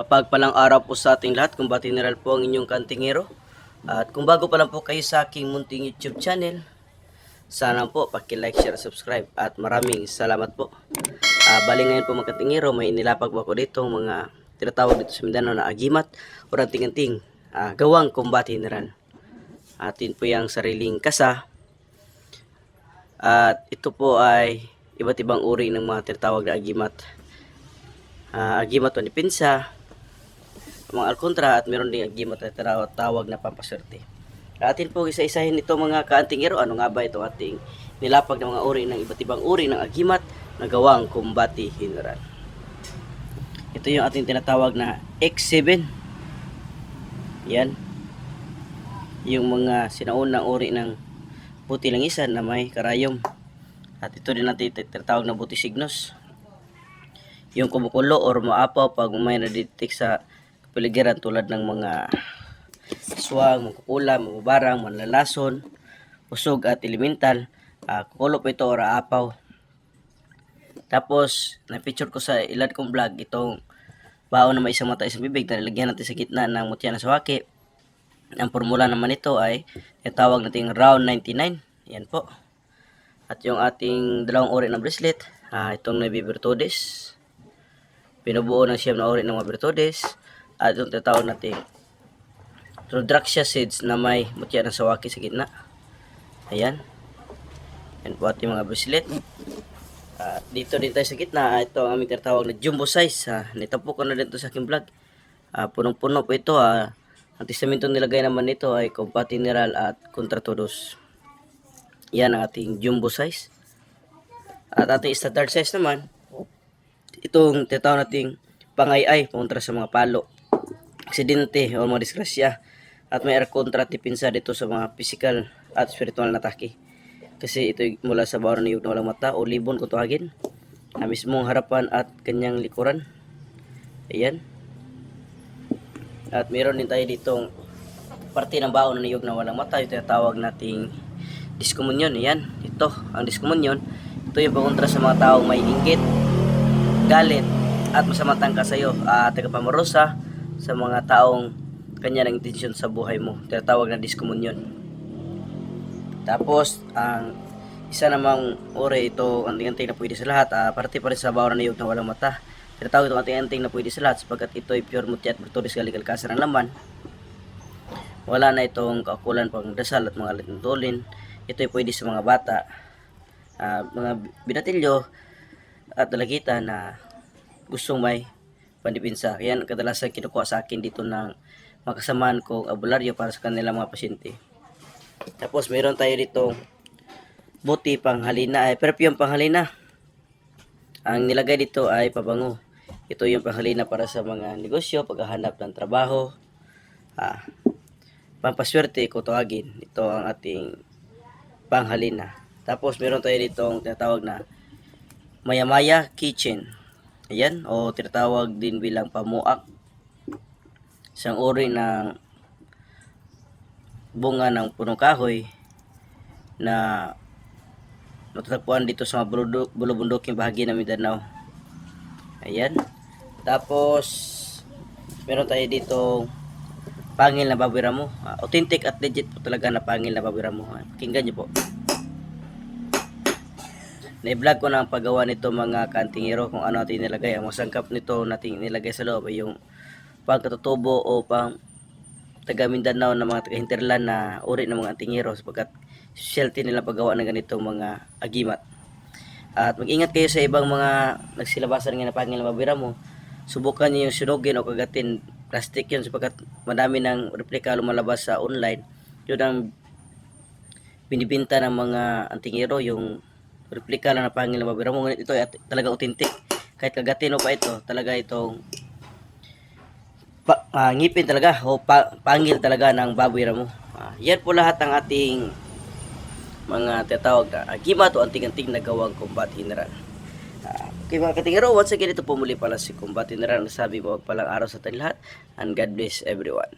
Mapagpalang araw po sa ating lahat. Kung ba general po ang inyong kantingero. At kung bago pa lang po kayo sa aking munting YouTube channel, sana po paki-like, share, subscribe. At maraming salamat po. Uh, bali ngayon po mga kantingero, may inilapag po ako dito mga tinatawag dito sa Mindanao na agimat o ranting-anting ah, gawang combat general. Atin po yung sariling kasa. At ito po ay iba't ibang uri ng mga tinatawag na agimat. Ah, agimat o pinsa, mga alkontra at meron na tinatawag tawag na pampaswerte. Atin po isa-isahin ito mga kaantingero. Ano nga ba ito ating nilapag ng mga uri ng iba't ibang uri ng agimat na gawang kumbati general. Ito yung ating tinatawag na X7. Yan. Yung mga sinaunang uri ng buti lang isa na may karayom. At ito din natin tinatawag na buti signos. Yung kumukulo or maapaw pag may nadetect sa kapaligiran tulad ng mga aswang, mangkukulam, mababarang, manlalason, usog at elemental. Uh, kukulo po ito or aapaw. Tapos, na-feature ko sa ilan kong vlog itong baon na may isang mata isang bibig na nilagyan natin sa gitna ng mutya na sawaki. Ang formula naman ito ay tawag nating round 99. Yan po. At yung ating dalawang ori ng bracelet, ah, itong Navy Virtudes. Pinubuo ng siyam na ori ng mga Virtudes. At yung tinatawag nating Rudraksha seeds na may mutya ng sawaki sa gitna. Ayan. Yan po ating mga bracelet. Ah, dito din tayo sa gitna, ah, ito ang aming tinatawag na jumbo size. Uh, nitapo ko na din to sa aking vlog. Ah, punong-puno po ito. ah. ang testamento nilagay naman nito ay Compat General at Contra Todos. Yan ang ating jumbo size. At ating standard size naman, itong tinatawag nating pangay-ay kontra sa mga palo, aksidente o mga disgrasya. At may kontra tipinsa dito sa mga physical at spiritual na atake. Kasi ito mula sa bawang niyog na walang mata o libon kung tawagin. Na mismong harapan at kanyang likuran. Ayan. At meron din tayo ditong parte ng baon ng niyog na walang mata. Ito yung tawag nating diskomunyon. Ayan. Ito ang diskomunyon. Ito yung pakontra sa mga taong may inggit, galit, at masamang kasayo. At uh, tagapamarosa sa mga taong kanya ng intensyon sa buhay mo. Tinatawag na diskomunyon. Tapos, ang isa namang uri ito, anting-anting na pwede sa lahat, uh, parte pa rin sa bawang niyog na walang mata. Tinatawag itong anting-anting na pwede sa lahat sapagkat ito ay pure mutya at bertulis kalikalkasan ng laman. Wala na itong kakulan pang dasal at mga litutulin. Ito ay pwede sa mga bata, uh, mga binatilyo at dalagita na gustong may pandipinsa. Yan kadalasan kinukuha sa akin dito ng mga kasamaan kong abularyo para sa kanilang mga pasyente. Tapos meron tayo dito buti panghalina ay perfume panghalina. Ang nilagay dito ay pabango. Ito yung panghalina para sa mga negosyo, paghahanap ng trabaho. Ah, pampaswerte ko tawagin. Ito ang ating panghalina. Tapos meron tayo dito ang tinatawag na Mayamaya Kitchen. Ayan, o tinatawag din bilang pamuak. Isang uri ng bunga ng punong kahoy na matatagpuan dito sa mga bulubunduking bahagi ng Mindanao. Ayan. Tapos, meron tayo dito pangil na babira mo. Uh, authentic at legit po talaga na pangil na babira mo. Uh, Kinggan nyo po. Na-vlog ko na ang paggawa nito mga kantingero kung ano natin nilagay. Ang masangkap nito natin nilagay sa loob ay yung pagkatutubo o pang taga Mindanao na mga taga Hinterland na uri ng mga antingero sapagkat specialty nila paggawa ng ganitong mga agimat. At mag-ingat kayo sa ibang mga nagsilabasan nga na mabira mo. Subukan niyo yung sunugin o kagatin. Plastic yun sapagkat madami ng replika lumalabas sa online. Yun ang binibinta ng mga antingero yung replika lang na pangil na mabira mo. Ngunit ito ay talaga authentic. Kahit kagatin mo pa ito, talaga itong pa, uh, ngipin talaga o pa, pangil talaga ng baboy ramo. Uh, yan po lahat ng ating mga tinatawag na agimat o anting-anting na gawang combat general. Uh, okay mga katingero, once again ito po muli pala si combat general. Nasabi ko palang araw sa ating lahat and God bless everyone.